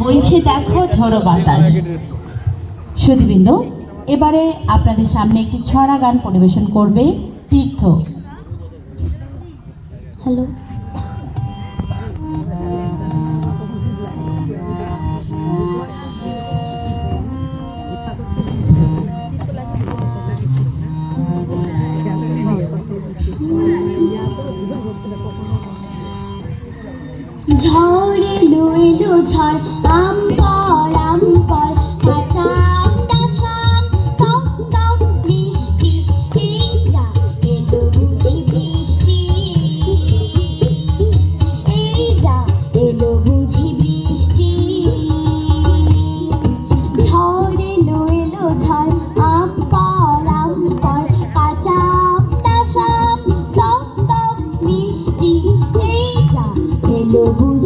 বইছে দেখো ঝোড়ো বাতাস। সুদীবৃন্দ এবারে আপনাদের সামনে একটি ছড়া গান পরিবেশন করবে তীর্থ। হ্যালো। এলো ঝড় আম পর আম পর বৃষ্টি এই যা এলো বুঝি বৃষ্টি। এই যা এলো বুঝি বৃষ্টি। এলো এলো